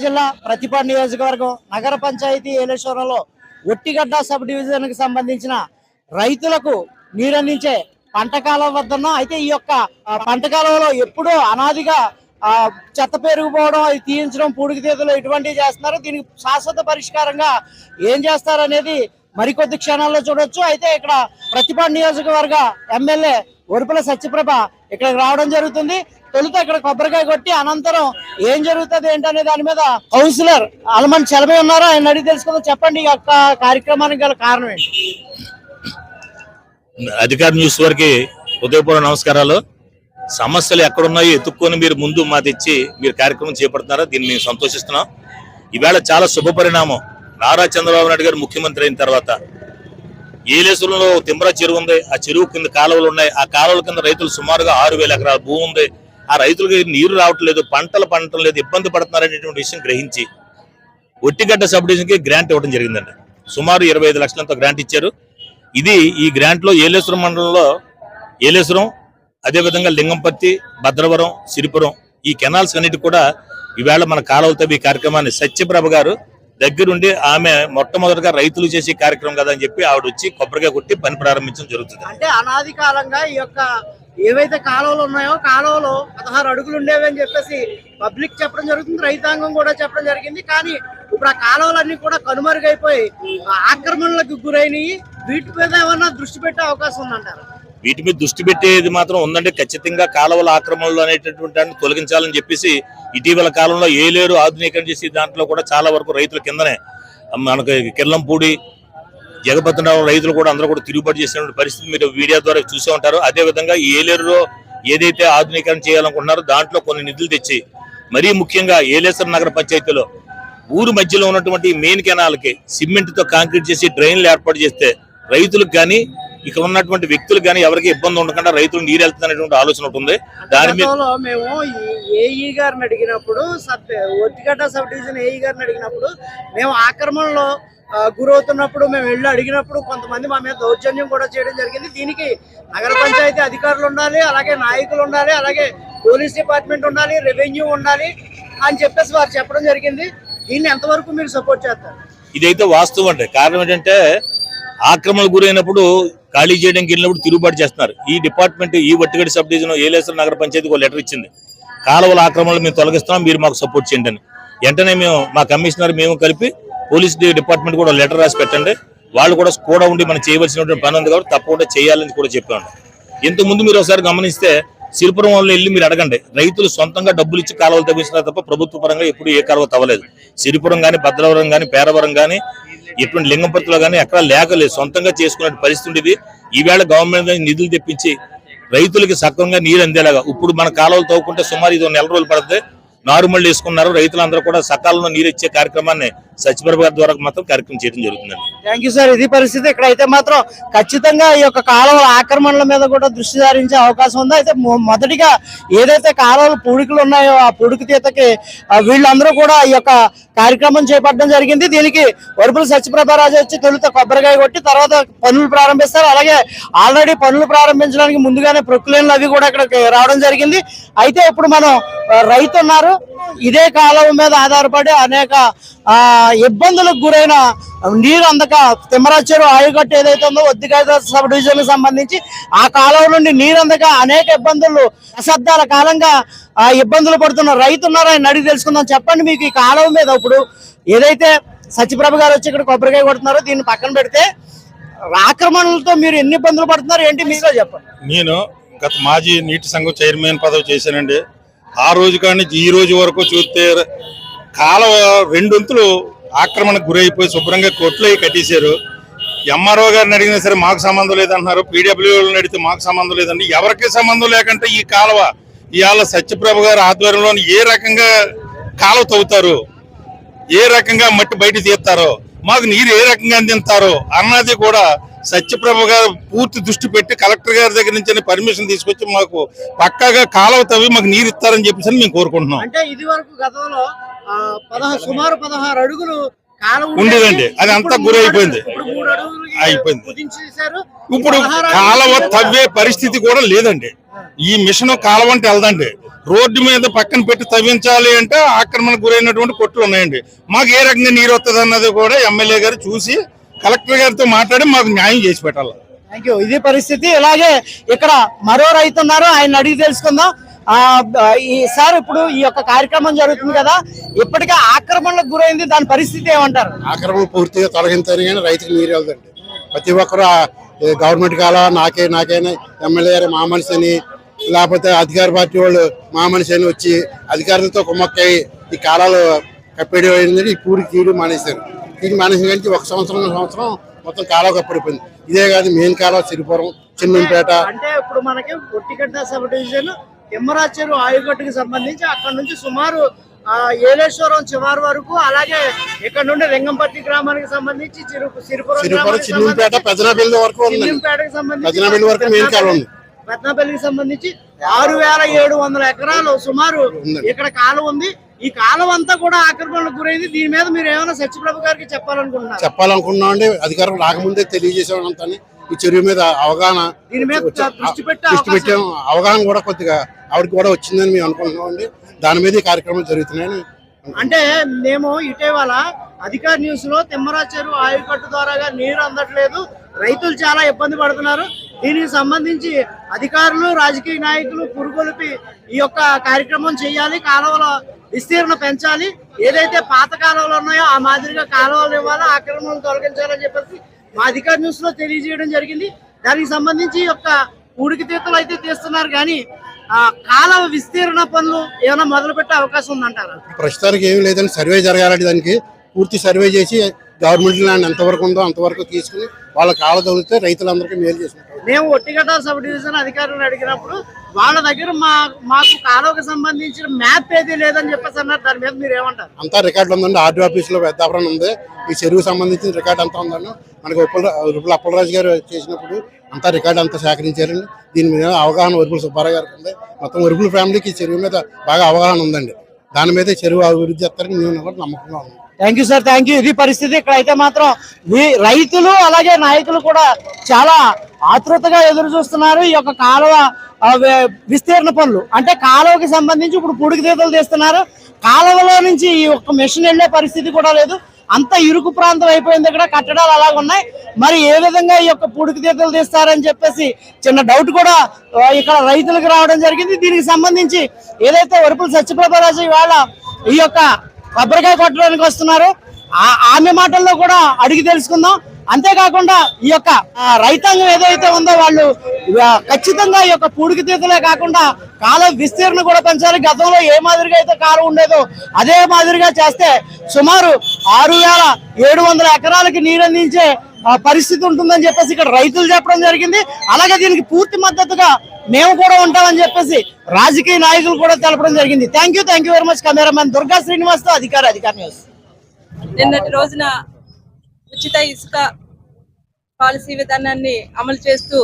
జిల్లా ప్రతిపాడు నియోజకవర్గం నగర పంచాయతీ ఏలేశ్వరంలో ఒట్టిగడ్డ సబ్ డివిజన్కి సంబంధించిన రైతులకు నీరందించే పంట కాలం వద్ద అయితే ఈ యొక్క పంట కాలంలో ఎప్పుడూ అనాదిగా ఆ, చెత్త పెరిగిపోవడం అది తీయించడం పూడికితీతలు ఇటువంటివి చేస్తున్నారు. దీనికి శాశ్వత పరిష్కారంగా ఏం చేస్తారు అనేది మరికొద్ది క్షణాల్లో చూడొచ్చు. అయితే ఇక్కడ ప్రతిపాడు నియోజకవర్గ ఎమ్మెల్యే ఉరుపుల సత్యప్రభ ఇక్కడికి రావడం జరుగుతుంది. తొలుత ఇక్కడ కొబ్బరికాయ కొట్టి అనంతరం ఏం జరుగుతుంది ఏంటనే దాని మీద కౌన్సిలర్ అలమన్ చలమే ఉన్నారు? ఆయన అడిగి తెలుసుకుందాం. చెప్పండి ఈ యొక్క కార్యక్రమానికి గల కారణం ఏంటి? అధికార న్యూస్ వారికి హృదయపూర్వ నమస్కారాలు. సమస్యలు ఎక్కడున్నాయో ఎత్తుక్కొని మీరు ముందు మా తెచ్చి మీరు కార్యక్రమం చేపడుతున్నారా? దీన్ని మేము సంతోషిస్తున్నాం. ఈవేళ చాలా శుభ పరిణామం నారా చంద్రబాబు నాయుడు గారు ముఖ్యమంత్రి అయిన తర్వాత ఏలేశ్వరంలో తిమ్మరా చెరువు ఉంది. ఆ చెరువు కింద కాలువలు ఉన్నాయి. ఆ కాలువల కింద రైతులు సుమారుగా ఆరు వేల ఎకరాల భూమి ఉంది. ఆ రైతులకి నీరు రావట్లేదు పంటలు పండటం లేదు ఇబ్బంది పడుతున్నారనేటువంటి విషయం గ్రహించి ఒట్టిగడ్డ సబ్ డివిజన్ గ్రాంట్ ఇవ్వడం జరిగిందండి. సుమారు ఇరవై ఐదు లక్షలంతో గ్రాంట్ ఇచ్చారు. ఇది ఈ గ్రాంట్లో ఏలేశ్వరం మండలంలో ఏలేశ్వరం అదేవిధంగా లింగంపర్తి భద్రవరం సిరిపురం ఈ కెనాల్స్ అన్నిటి కూడా ఈవేళ మన కాలువలతో ఈ కార్యక్రమాన్ని సత్యప్రభ గారు దగ్గరుండి ఆమె మొట్టమొదటిగా రైతులు చేసే కార్యక్రమం కదా అని చెప్పి ఆవిడ వచ్చి కొబ్బరికాయ కొట్టి పని ప్రారంభించడం జరుగుతుంది. అంటే అనాది కాలంగా ఈ యొక్క ఏవైతే కాలువలు ఉన్నాయో కాలువలు పదహారు అడుగులు ఉండేవి అని చెప్పేసి పబ్లిక్ చెప్పడం జరుగుతుంది రైతాంగం కూడా చెప్పడం జరిగింది. కానీ ఇప్పుడు ఆ కాలువలన్నీ కూడా కనుమరుగైపోయి ఆక్రమణలకు గురైనవి. వీటి మీద ఏమన్నా దృష్టి పెట్టే అవకాశం ఉందంటారు? వీటి మీద దృష్టి పెట్టేది మాత్రం ఉందంటే ఖచ్చితంగా కాలువల ఆక్రమణలు అనేటటువంటి దాన్ని తొలగించాలని చెప్పేసి ఇటీవల కాలంలో ఏలేరు ఆధునీకరణ చేసి దాంట్లో కూడా చాలా వరకు రైతుల కిందనే మనకి కిర్లంపూడి జగపతిరావు రైతులు కూడా అందరూ కూడా తిరుగుబాటు చేసినటువంటి పరిస్థితి మీరు వీడియో ద్వారా చూసే ఉంటారు. అదే విధంగా ఈ ఏలేరులో ఏదైతే ఆధునీకరణ చేయాలనుకుంటున్నారో దాంట్లో కొన్ని నిధులు తెచ్చి మరీ ముఖ్యంగా ఏలేశ్వర నగర పంచాయతీలో ఊరు మధ్యలో ఉన్నటువంటి మెయిన్ కెనాల్కి సిమెంట్తో కాంక్రీట్ చేసి డ్రైన్లు ఏర్పాటు చేస్తే రైతులకు కానీ ఇక్కడ ఉన్నటువంటి వ్యక్తులకు కానీ ఎవరికి ఇబ్బంది ఉండకుండా రైతులు నీరు వెళ్తున్నటువంటి ఆలోచన ఒకటి ఉంది. దాని మీద మేము ఏఈ గారిని అడిగినప్పుడు ఒత్తిగడ్డ సబ్ డివిజన్ ఏఈ గారిని అడిగినప్పుడు మేము ఆక్రమణలో గురవుతున్నప్పుడు మేము వెళ్ళి అడిగినప్పుడు కొంతమంది మా మీద దౌర్జన్యం కూడా చేయడం జరిగింది. దీనికి నగర పంచాయతీ అధికారులు ఉండాలి అలాగే నాయకులు ఉండాలి అలాగే పోలీస్ డిపార్ట్మెంట్ ఉండాలి రెవెన్యూ ఉండాలి అని చెప్పేసి వారు చెప్పడం జరిగింది. దీన్ని ఎంతవరకు మీరు సపోర్ట్ చేస్తారు? ఇదైతే వాస్తవం అంటే కారణం ఏంటంటే ఆక్రమణకు గురైనప్పుడు ఖాళీ చేయడానికి వెళ్ళినప్పుడు తిరుగుబాటు చేస్తున్నారు. ఈ డిపార్ట్మెంట్ ఈ వట్టిగడి సబ్ డివిజన్ ఏలేశ్వర నగర పంచాయతీకి ఒక లెటర్ ఇచ్చింది. కాలువల ఆక్రమణలు మేము తొలగిస్తున్నాం మీరు మాకు సపోర్ట్ చేయండి అని. వెంటనే మేము మా కమిషనర్ మేము కలిపి పోలీస్ డిపార్ట్మెంట్ కూడా లెటర్ రాసి పెట్టండి. వాళ్ళు కూడా కూడా ఉండి మనం చేయవలసినటువంటి పని ఉంది కాబట్టి తప్పకుండా చేయాలని కూడా చెప్పాను. ఇంతకుముందు మీరు ఒకసారి గమనిస్తే సిరిపురం వాళ్ళు వెళ్ళి మీరు అడగండి. రైతులు సొంతంగా డబ్బులు ఇచ్చి కాలువలు తవ్విస్తున్నారు తప్ప ప్రభుత్వ పరంగా ఎప్పుడు ఏ కాలువ తవ్వలేదు. సిరిపురం కానీ భద్రవరం కానీ పేరవరం కానీ ఎటువంటి లింగంపత్తిలో కానీ ఎక్కడ లేకలేదు. సొంతంగా చేసుకునే పరిస్థితి ఉండేది. ఈవేళ గవర్నమెంట్ నిధులు తెప్పించి రైతులకి సక్రమంగా నీరు అందేలాగా ఇప్పుడు మన కాలువలు తవ్వుకుంటే సుమారు ఇది నెల రోజులు పడుతుంది. నారుమళ్ళు వేసుకున్నారు. రైతులందరూ కూడా సకాలంలో నీరు ఇచ్చే కార్యక్రమాన్ని సత్యప్రభ గారి ద్వారా మాత్రం కార్యక్రమం చేయడం జరుగుతుందండి. థ్యాంక్ యూ సార్ ఇది పరిస్థితి ఇక్కడ అయితే మాత్రం ఖచ్చితంగా ఈ యొక్క కాలువల ఆక్రమణల మీద కూడా దృష్టి సారించే అవకాశం ఉంది. అయితే మొ- మొదటిగా ఏదైతే కాలువలు పూడికలు ఉన్నాయో ఆ పూడికి తీతకి వీళ్ళందరూ కూడా ఈ యొక్క కార్యక్రమం చేపట్టడం జరిగింది. దీనికి వరుపుల సత్యప్రభారాజు వచ్చి తొలుత కొబ్బరికాయ కొట్టి తర్వాత పనులు ప్రారంభిస్తారు. అలాగే ఆల్రెడీ పనులు ప్రారంభించడానికి ముందుగానే ప్రొక్లేన్లు అవి కూడా ఇక్కడ రావడం జరిగింది. అయితే ఇప్పుడు మనం రైతు ఉన్నారు ఇదే కాలువ మీద ఆధారపడి అనేక ఇబ్బందులకు గురైన నీరు అందక తిమ్మరాచేరు ఆయుగట్టు ఏదైతే ఉందో ఒద్దికాయ సబ్ డివిజన్ సంబంధించి ఆ కాలం నుండి నీరు అందక అనేక ఇబ్బందులు దశాబ్దాల కాలంగా ఆ ఇబ్బందులు పడుతున్న రైతు ఉన్నారు ఆయన అడిగి తెలుసుకుందాం. చెప్పండి మీకు ఈ కాలం మీద ఇప్పుడు ఏదైతే సత్యప్రభ గారు వచ్చి ఇక్కడ కొబ్బరికాయ కొడుతున్నారో దీన్ని పక్కన పెడితే ఆక్రమణలతో మీరు ఎన్ని ఇబ్బందులు పడుతున్నారు ఏంటి మీలో చెప్పండి. నేను గత మాజీ నీటి సంఘం చైర్మన్ పదవి చేశానండి. ఆ రోజు కానీ ఈ రోజు వరకు చూస్తే కాలువ రెండొంతులు ఆక్రమణకు గురైపోయి శుభ్రంగా కొట్లు కట్టేశారు. ఎంఆర్ఓ గారిని అడిగినా సరే మాకు సంబంధం లేదంటున్నారు. పీడబ్ల్యూని అడిగితే మాకు సంబంధం లేదండి. ఎవరికి సంబంధం లేకుంటే ఈ కాలువ ఇవాళ సత్యప్రభు గారి ఆధ్వర్యంలో ఏ రకంగా కాలువ తవ్వుతారు? ఏ రకంగా మట్టి బయట తీస్తారో? మాకు నీరు ఏ రకంగా అందిస్తారో? అన్నది కూడా సత్యప్రభ గారు పూర్తి దృష్టి పెట్టి కలెక్టర్ గారి దగ్గర నుంచి పర్మిషన్ తీసుకొచ్చి మాకు పక్కాగా కాలువ తవ్వి మాకు నీరు ఇస్తారని చెప్పేసి మేము కోరుకుంటున్నాం. అంటే ఇది వరకు గతంలో పదహారు సుమారు పదహారు అడుగులు ఉండేదండి. అది అంతా గురి అయిపోయింది. అయిపోయింది. ఇప్పుడు కాలువ తవ్వే పరిస్థితి కూడా లేదండి. ఈ మిషన్ కాలువ అంటే వెళ్దండి. రోడ్డు మీద పక్కన పెట్టి తవ్వించాలి అంటే ఆక్రమణ గురైనటువంటి కొట్లు ఉన్నాయండి. మాకు ఏ రకంగా నీరు వస్తుంది అన్నది కూడా ఎమ్మెల్యే గారు చూసి కలెక్టర్ గారితో మాట్లాడి మాకు న్యాయం చేసి పెట్టాలి. ఇది పరిస్థితి. ఇలాగే ఇక్కడ మరో రైతు ఉన్నారు. ఆయన అడిగి తెలుసుకుందాం. ఈ సార్ ఇప్పుడు ఈ యొక్క కార్యక్రమం జరుగుతుంది కదా ఇప్పటికే ఆక్రమణలకు గురైంది దాని పరిస్థితి ఏమంటారు? ఆక్రమణ పూర్తిగా తొలగించారు కానీ రైతుకు నీరు వెళ్దండి ప్రతి ఒక్కరు గవర్నమెంట్ కాల నాకే నాకేనా ఎమ్మెల్యే మా మనిషి అని లేకపోతే అధికార పార్టీ వాళ్ళు మా మనిషి అని వచ్చి అధికారులతో కుమ్మక్కై ఈ కాలాలు కప్పేయడం అయింది ఈ పూరి తీరు మానేశారు. తీరు మానేసిన కానీ ఒక సంవత్సరం సంవత్సరం మొత్తం కాలువ కప్పడిపోయింది. ఇదే కాదు మెయిన్ కాలువ సిరిపురం చిన్నంపేట. అంటే ఇప్పుడు మనకి ఒట్టిగడ్డ సబ్ డివిజన్ తిమ్మరాచెరు ఆయుగట్టుకి సంబంధించి అక్కడ నుంచి సుమారు ఏలేశ్వరం చివరి వరకు అలాగే ఇక్కడ నుండి లింగంపట్టి గ్రామానికి సంబంధించి చిన్నంపేట సంబంధించి, ఆరు వేల ఏడు వందల ఎకరాలు సుమారు. ఇక్కడ కాలువ ఉంది. ఈ కాలువ అంతా కూడా ఆక్రమణకు గురైంది. దీని మీద మీరు ఏమైనా సత్యప్రభు గారికి చెప్పాలనుకుంటున్నారు? చెప్పాలనుకున్నాం అండి. అధికారం రాకముందే తెలియజేసాం అంతా ఈ చెరువు మీద అవగాహన దీని మీద దృష్టి పెట్టే దృష్టి పెట్టాం అవగాహన కూడా కొద్దిగా ఆవిడ కూడా వచ్చిందని మేము అనుకుంటున్నాం అండి. దాని మీద ఈ కార్యక్రమాలు జరుగుతున్నాయని అంటే మేము ఇటీవల అధికార న్యూస్లో తిమ్మరాచెరు ఆయుకట్టు ద్వారాగా నీరు అందట్లేదు. రైతులు చాలా ఇబ్బంది పడుతున్నారు. దీనికి సంబంధించి అధికారులు రాజకీయ నాయకులు పురుగొలిపి ఈ యొక్క కార్యక్రమం చేయాలి కాలువల విస్తీర్ణ పెంచాలి. ఏదైతే పాత కాలువలు ఉన్నాయో ఆ మాదిరిగా కాలువలు ఇవ్వాలి ఆక్రమణలు తొలగించాలని చెప్పేసి మా అధికార న్యూస్లో తెలియజేయడం జరిగింది. దానికి సంబంధించి ఈ యొక్క ఊడికి తీతలు అయితే తీస్తున్నారు కానీ కాలువ విస్తీర్ణ పనులు ఏమైనా మొదలు పెట్టే అవకాశం ఉందంటారా? ప్రస్తుతానికి ఏమీ లేదని సర్వే జరగాలంటే దానికి పూర్తి సర్వే చేసి గవర్నమెంట్ ల్యాండ్ ఎంతవరకు ఉందో అంతవరకు తీసుకుని వాళ్ళ కాళ్ళ తగిలితే రైతులందరికీ మేలు చేసుకుంటారు మేము ఒట్టిగడ్డ సబ్ డివిజన్ అధికారులను అడిగినప్పుడు వాళ్ళ దగ్గర మా మాకు కాలువకు సంబంధించిన మ్యాప్ ఏది లేదని చెప్పేసి అన్నారు. దాని మీద మీరు ఏమంటారు? అంతా రికార్డులు ఉందండి. ఆర్డీ ఆఫీస్లో పెద్దాపురం ఉంది. ఈ చెరువు సంబంధించిన రికార్డు అంతా ఉందండి. మనకి ఉప్పల ఉప్పుల అప్పలరాజు గారు చేసినప్పుడు అంతా రికార్డు అంతా సేకరించారండి. దీని మీద అవగాహన వరుపుల సుబ్బారావు గారికి ఉంది. మొత్తం ఉరుపుల ఫ్యామిలీకి ఈ చెరువు మీద బాగా అవగాహన ఉందండి. దాని మీద చెరువు అభివృద్ధి చేస్తారని మేము కూడా నమ్మకంగా ఉన్నాం. Thank you sir thank you ఇది పరిస్థితి. ఇక్కడ అయితే మాత్రం రైతులు అలాగే నాయకులు కూడా చాలా ఆతృతగా ఎదురు చూస్తున్నారు. ఈ యొక్క కాలువ విస్తీర్ణ పనులు. అంటే కాలువకి సంబంధించి ఇప్పుడు పుడికి తీతలు తీస్తున్నారు. కాలువలో నుంచి ఈ యొక్క మెషిన్ వెళ్ళే పరిస్థితి కూడా లేదు. అంత ఇరుకు ప్రాంతం అయిపోయింది ఇక్కడ. కట్టడాలు అలాగ ఉన్నాయి. మరి ఏ విధంగా ఈ యొక్క పుడికి తీతలు తీస్తారని చెప్పేసి చిన్న డౌట్ కూడా ఇక్కడ రైతులకు రావడం జరిగింది. దీనికి సంబంధించి ఏదైతే వరుపుల సత్యప్రభరాజు ఇవాళ ఈ యొక్క కొబ్బరికాయ కొట్టడానికి వస్తున్నారు. ఆ- ఆమె మాటల్లో కూడా అడిగి తెలుసుకుందాం. అంతేకాకుండా ఈ యొక్క రైతాంగం ఏదైతే ఉందో వాళ్ళు ఖచ్చితంగా ఈ యొక్క పూడికి తీతలే కాకుండా కాల విస్తీర్ణ కూడా పెంచాలి. గతంలో ఏ మాదిరిగా అయితే కాలం ఉండేదో అదే మాదిరిగా చేస్తే సుమారు ఆరు వేల ఏడు వందల ఎకరాలకి నీరు అందించే పరిస్థితి ఉంటుందని చెప్పేసి ఇక్కడ రైతులు చెప్పడం జరిగింది. అలాగే దీనికి పూర్తి మద్దతుగా మేము కూడా ఉంటామని చెప్పేసి రాజకీయ నాయకులు కూడా తెలపడం జరిగింది. Thank you thank you very much cameraman Durga శ్రీనివాస్తో అధికార అధికార న్యూస్. నిన్నటి రోజున ఉచిత ఇసుక పాలసీ విధానాన్ని అమలు చేస్తూ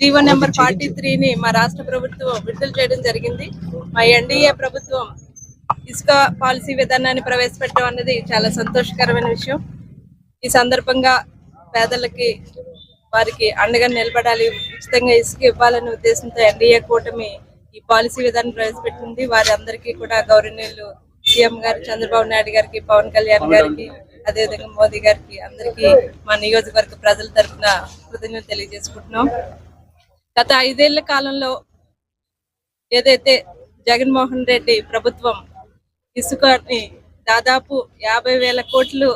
జీవో నెంబర్ ఫార్టీ త్రీని మా రాష్ట్ర ప్రభుత్వం విడుదల చేయడం జరిగింది. మా ఎన్డీఏ ప్రభుత్వం ఇసుక పాలసీ విధానాన్ని ప్రవేశపెట్టడం అనేది చాలా సంతోషకరమైన విషయం. ఈ సందర్భంగా పేదలకి వారికి అండగా నిలబడాలి ఉచితంగా ఇసుక ఇవ్వాలనే ఉద్దేశంతో ఎన్డీఏ కూటమి ఈ పాలసీ విధానం ప్రవేశపెట్టింది. వారి అందరికీ కూడా గౌరవనీయులు సీఎం గారు చంద్రబాబు నాయుడు గారికి పవన్ కళ్యాణ్ గారికి అదేవిధంగా మోదీ గారికి అందరికీ మా నియోజకవర్గ ప్రజల తరఫున కృతజ్ఞతలు తెలియజేసుకుంటున్నాం. గత ఐదేళ్ళ కాలంలో ఏదైతే జగన్మోహన్ రెడ్డి ప్రభుత్వం ఇసుకని దాదాపు యాభై వేల కోట్లు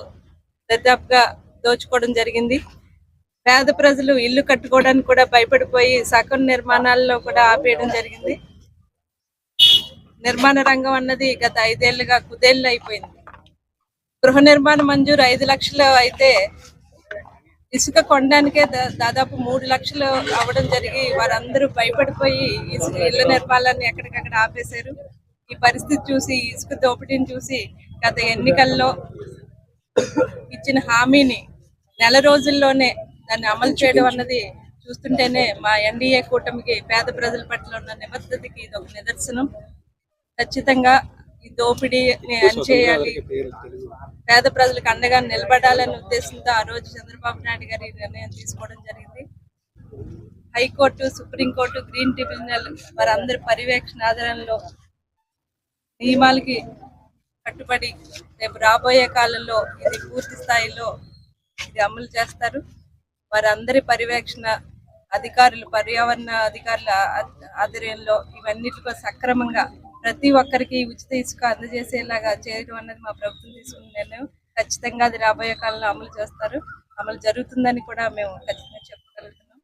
దాదాపుగా దోచుకోవడం జరిగింది. పేద ప్రజలు ఇల్లు కట్టుకోవడానికి కూడా భయపడిపోయి సగం నిర్మాణాల్లో కూడా ఆపేయడం జరిగింది. నిర్మాణ రంగం అన్నది గత ఐదేళ్ళుగా కుదేళ్ళు అయిపోయింది. గృహ నిర్మాణ మంజూరు ఐదు లక్షలు అయితే ఇసుక కొనడానికే దా- దాదాపు మూడు లక్షలు అవ్వడం జరిగి వారందరూ భయపడిపోయి ఇసుక ఇళ్ళ నిర్మాణాన్ని ఎక్కడికక్కడ ఆపేశారు. ఈ పరిస్థితి చూసి ఇసుక దోపిడీని చూసి గత ఎన్నికల్లో ఇచ్చిన హామీని నెల రోజుల్లోనే దాన్ని అమలు చేయడం అన్నది చూస్తుంటేనే మా ఎన్డీఏ కూటమికి పేద ప్రజల పట్ల ఉన్న నిబద్ధతకి ఇది ఒక నిదర్శనం. ఖచ్చితంగా ఈ దోపిడీని అణచేయాలి పేద ప్రజలకు అండగా నిలబడాలనే ఉద్దేశంతో ఆ రోజు చంద్రబాబు నాయుడు గారి నిర్ణయం తీసుకోవడం జరిగింది. హైకోర్టు సుప్రీంకోర్టు గ్రీన్ ట్రిబ్యునల్ వారందరి పర్యవేక్షణ ఆధారంలో నియమాలకి కట్టుబడి రేపు రాబోయే కాలంలో ఇది పూర్తి స్థాయిలో ఇది అమలు చేస్తారు. వారందరి పర్యవేక్షణ అధికారులు పర్యావరణ అధికారుల ఆధ్వర్యంలో ఇవన్నిటిలో సక్రమంగా ప్రతి ఒక్కరికి ఉచిత ఇసుక అందజేసేలాగా చేయడం అన్నది మా ప్రభుత్వం తీసుకున్న నిర్ణయం. ఖచ్చితంగా అది రాబోయే కాలంలో అమలు చేస్తారు. అమలు జరుగుతుందని కూడా మేము ఖచ్చితంగా చెప్పగలుగుతున్నాం.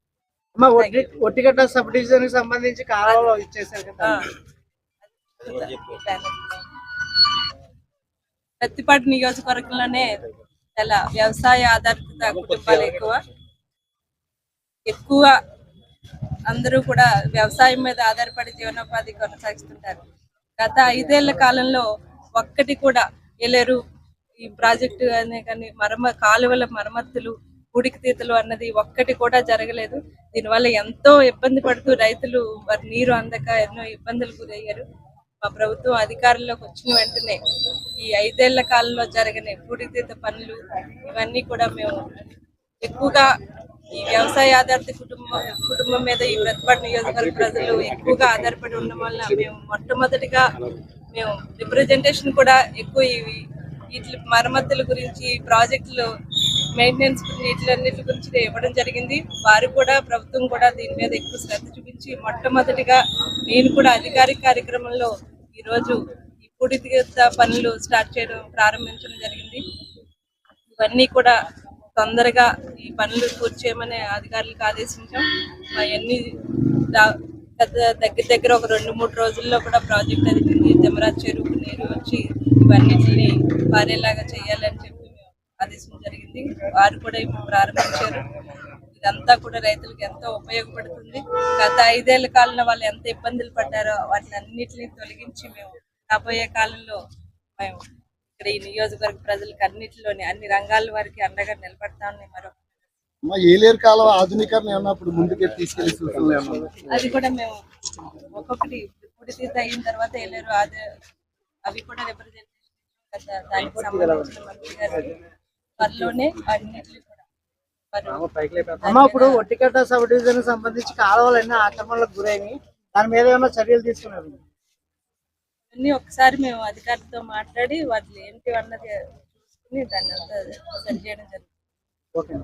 సబ్ డివిజన్కి సంబంధించి కాలువలో ఇచ్చేసారు కదా. ఆ. ప్రతిపాటి నియోజకవర్గంలోనే చాలా వ్యవసాయ ఆధారిత కుటుంబాలు ఎక్కువ. ఎక్కువ అందరూ కూడా వ్యవసాయం మీద ఆధారపడి జీవనోపాధి కొనసాగిస్తుంటారు. గత ఐదేళ్ళ కాలంలో ఒక్కటి కూడా ఎలేరు ఈ ప్రాజెక్టు అనే కానీ మరమ కాలువల మరమ్మతులు ఉడికి తీతలు అన్నది ఒక్కటి కూడా జరగలేదు. దీనివల్ల ఎంతో ఇబ్బంది పడుతూ రైతులు వారి నీరు అందక ఎన్నో ఇబ్బందులు గురయ్యారు. మా ప్రభుత్వం అధికారంలోకి వచ్చిన వెంటనే ఈ ఐదేళ్ళ కాలంలో జరిగిన పూడితీత పనులు ఇవన్నీ కూడా మేము ఎక్కువగా ఈ వ్యవసాయ ఆధారిత కుటుంబం కుటుంబం మీద ఈ ప్రతిపాటు నియోజకవర్గ ప్రజలు ఎక్కువగా ఆధారపడి ఉండడం వల్ల మేము మొట్టమొదటిగా మేము రిప్రజెంటేషన్ కూడా ఎక్కువ ఇవి వీటి మరమ్మతుల గురించి ప్రాజెక్టులు మెయింటెనెన్స్ వీటిలన్నిటి గురించి ఇవ్వడం జరిగింది. వారు కూడా ప్రభుత్వం కూడా దీని మీద ఎక్కువ శ్రద్ధ చూపించి మొట్టమొదటిగా నేను కూడా అధికారిక కార్యక్రమంలో ఈ రోజు ఈ పూడిత పనులు స్టార్ట్ చేయడం ప్రారంభించడం జరిగింది. ఇవన్నీ కూడా తొందరగా ఈ పనులు పూర్తి చేయమని అధికారులకు ఆదేశించాం. అవన్నీ పెద్ద దగ్గర దగ్గర ఒక రెండు మూడు రోజుల్లో కూడా ప్రాజెక్ట్ అది తెమరాజ్ చెరువుకు నీరు వచ్చి ఇవన్నిటిని పారేలాగా చేయాలని చెప్పి ఆదేశం జరిగింది. వారు కూడా ఇప్పుడు ప్రారంభించారు. ఇదంతా కూడా రైతులకు ఎంతో ఉపయోగపడుతుంది. గత ఐదేళ్ళ కాలంలో వాళ్ళు ఎంత ఇబ్బందులు పడ్డారో వాటిని అన్నిటిని తొలగించి మేము రాబోయే కాలంలో మేము ఇక్కడ ఈ నియోజకవర్గ ప్రజలకు అన్నిటిలోని అన్ని రంగాల వారికి అండగా నిలబడతామని అమ్మా ఏలేరు కాలం ఆధునీకరణ ఏమన్నప్పుడు ముందుకే తీసుకెళ్ళి సూచనలు ఏమన్నా అది కూడా మేము ఒక్కొక్కటి పుడి తీత అయిన తర్వాత వెళ్ళారు అది అవి కూడా రిప్రజెంటేషన్ దానికి సంబంధించిన మంత్రి గారికి త్వరలోనే అన్నిటిని అమ్మ ఇప్పుడు ఒట్టిగడ్డ సబ్ డివిజన్కి సంబంధించి కాలువలు ఎన్నో ఆక్రమణలకు గురైనాయి దాని మీద ఏమైనా చర్యలు తీసుకున్నారు? అన్ని ఒకసారి మేము అధికారితో మాట్లాడి వాటిని ఏంటి అన్నది చూసుకుని దాన్ని అంతా సరి చేయడం జరుగుతుంది. ఓకే